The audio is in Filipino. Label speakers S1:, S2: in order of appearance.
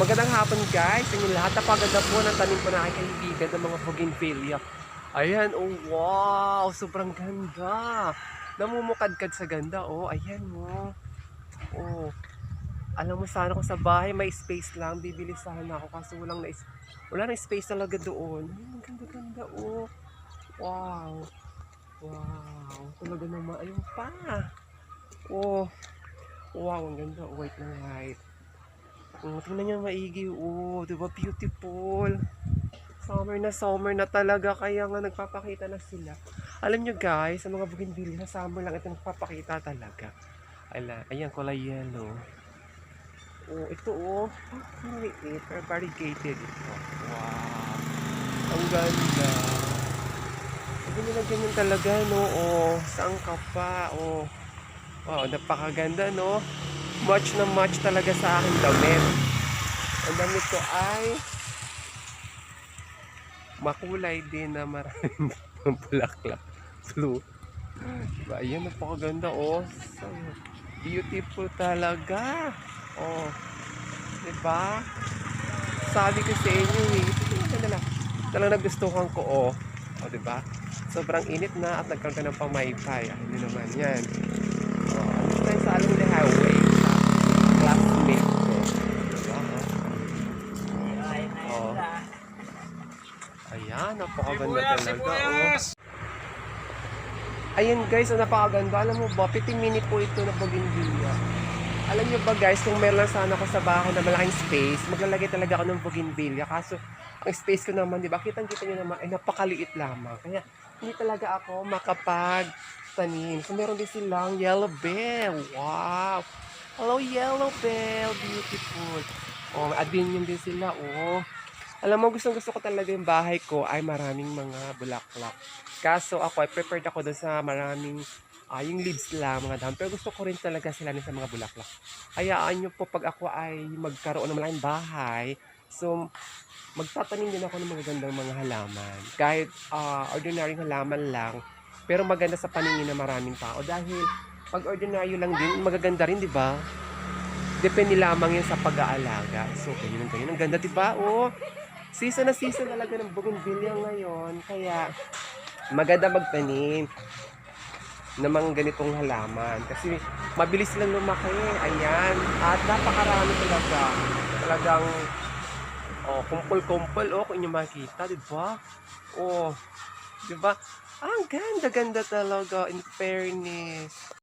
S1: Magandang hapon guys. Inyo lahat. Napaganda po ng tanim po na aking kaibigan ng mga bougainvillea. Ayan, oh wow! Sobrang ganda. Namumukadkad sa ganda, oh. Ayan, oh. Oh. Alam mo sana kung sa bahay may space lang, bibili sana ako kasi walang na wala na space talaga doon. Ay, ang ganda-ganda, oh. Wow. Wow. Talaga naman. Ayun pa. Oh. Wow, ang ganda. Oh, white na white. Oh, tingnan niyo maigi. Oh, di ba beautiful? Summer na summer na talaga kaya nga nagpapakita na sila. Alam niyo guys, sa mga bougainvillea sa summer lang ito nagpapakita talaga. Ala, ayan kulay yellow. Oh, ito oh. Ang liit, pero variegated ito. Wow. Ang ganda. Hindi nila ganyan talaga, no? Oh, saan ka pa? Oh. Wow, napakaganda, no? Match na match talaga sa aking damit. Ang damit ko ay makulay din na maraming bulaklak. Blue. Diba? Ayan, napakaganda, oh. Beautiful talaga. Oh. Diba? Sabi ko sa inyo, eh. Talagang nagustuhan ko, oh. O, diba? Sobrang init na at nagkaroon ka ng pamaypay. Ano naman yan. Oh, ano tayo sa Along Highway sa classmate ko. Diba? Oh. Oh. Ayan, napakaganda talaga. Oh. Ayan guys, ang napakaganda. Alam mo ba, 15 minute po ito na bougainvillea. Alam niyo ba guys, kung meron lang sana ako sa bahay na malaking space, maglalagay talaga ako ng bougainvillea. Kaso, ang space ko naman, di ba, kitang-kita niyo naman, ay napakaliit lamang. Kaya, hindi talaga ako makapag tanim. So, meron din silang yellow bell. Wow! Hello, yellow bell. Beautiful. Oh, adinium din sila. Oh. Alam mo, gustong gusto ko talaga yung bahay ko ay maraming mga bulaklak. Kaso ako, ay prepared ako doon sa maraming, ah, yung leaves lang, mga dahon. Pero gusto ko rin talaga sila sa mga bulaklak. Hayaan nyo po pag ako ay magkaroon ng malaking bahay. So, magtatanim din ako ng mga gandang mga halaman. Kahit ah, ordinary halaman lang, pero maganda sa paningin ng maraming tao. Dahil pag ordinary lang din, magaganda rin, di ba? Depende lamang yan sa pag-aalaga. So, ganyan ang ganyan. Ang ganda, di ba? Oh, season na season talaga ng bougainvillea ngayon. Kaya, maganda magtanim ng mga ganitong halaman. Kasi, mabilis lang lumaki. Ayan. At napakarami talaga. Talagang, oh, kumpul-kumpul. Oh, kung inyo makita, di ba? Oh, di ba? Ang ganda-ganda talaga. In fairness.